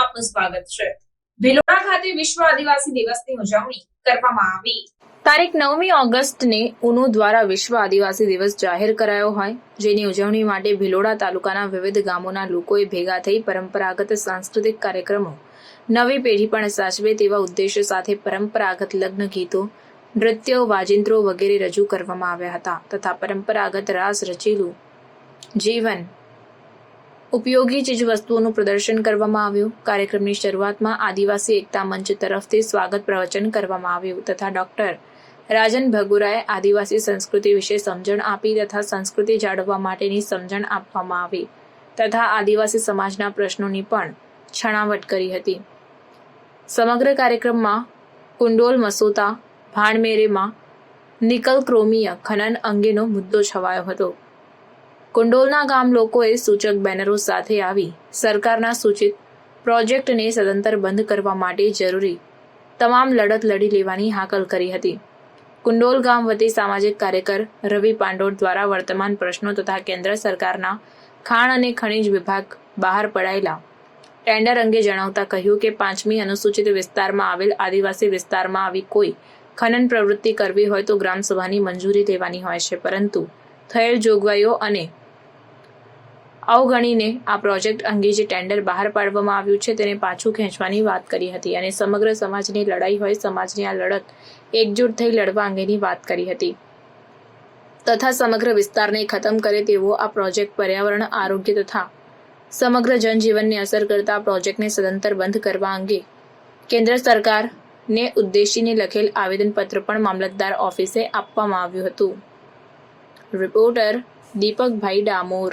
આપનું સ્વાગત છે. ભિલોડા ખાતે વિશ્વ આદિવાસી દિવસની ઉજવણી કરવામાં આવી. તારીખ નવમી ઓગસ્ટને ઉનો દ્વારા વિશ્વ આદિવાસી દિવસ જાહેર કરાયો હોય, જેની ઉજવણી માટે ભિલોડા તાલુકાના વિવિધ ગામોના લોકોએ ભેગા થઈ પરંપરાગત સાંસ્કૃતિક કાર્યક્રમો, નવી પેઢી પણ સાચવે તેવા ઉદ્દેશ્ય સાથે પરંપરાગત લગ્ન ગીતો, નૃત્યો, વાજિંત્રો વગેરે રજૂ કરવામાં આવ્યા હતા તથા પરંપરાગત રાસ રચેલું જીવન ઉપયોગી ચીજવસ્તુઓનું પ્રદર્શન કરવામાં આવ્યું. કાર્યક્રમની શરૂઆતમાં આદિવાસી એકતા મંચ તરફથી સ્વાગત પ્રવચન કરવામાં આવ્યું તથા ડોક્ટર રાજન ભગુરાએ આદિવાસી સંસ્કૃતિ વિશે સમજણ આપી તથા સંસ્કૃતિ જાળવવા માટેની સમજણ આપવામાં આવી તથા આદિવાસી સમાજના પ્રશ્નોની પણ છણાવટ કરી હતી. સમગ્ર કાર્યક્રમમાં કુંડોલ મસોતા, ભાણમેરેમાં નિકલ ક્રોમીય ખનન અંગેનો મુદ્દો છવાયો હતો. કુંડોલના ગામ લોકોએ સૂચક બેનરો સાથે આવી સરકારના સૂચિત પ્રોજેક્ટને સદંતર બંધ કરવા માટે જરૂરી તમામ લડત લડી લેવાની હાકલ કરી હતી. કુંડોલ ગામ વતી સામાજિક કાર્યકર રવિ પાંડોળ દ્વારા વર્તમાન પ્રશ્નો તથા કેન્દ્ર સરકારના ખાણ અને ખનિજ વિભાગ બહાર પડાયેલા ટેન્ડર અંગે જણાવતા કહ્યું કે પાંચમી અનુસૂચિત વિસ્તારમાં આવેલ આદિવાસી વિસ્તારમાં આવી કોઈ ખનન પ્રવૃત્તિ કરવી હોય તો ગ્રામસભાની મંજૂરી લેવાની હોય છે, પરંતુ થયેલ જોગવાઈઓ અને અવગણીને આ પ્રોજેક્ટ અંગે જે ટેન્ડર બહાર પાડવામાં આવ્યું છે તેને પાછું ખેંચવાની વાત કરી હતી અને સમગ્ર સમાજની લડાઈ હોય સમાજની આ લડત એકજૂટ થઈ લડવા અંગેની વાત કરી હતી. તથા સમગ્ર વિસ્તારને ખતમ કરે તેવો આ પ્રોજેક્ટ પર્યાવરણ, આરોગ્ય તથા સમગ્ર જનજીવનને અસર કરતા પ્રોજેક્ટને સદંતર બંધ કરવા અંગે કેન્દ્ર સરકારને ઉદ્દેશીને લખેલ આવેદનપત્ર પણ મામલતદાર ઓફિસે આપવામાં આવ્યું હતું. રિપોર્ટર દીપકભાઈ ડામોર.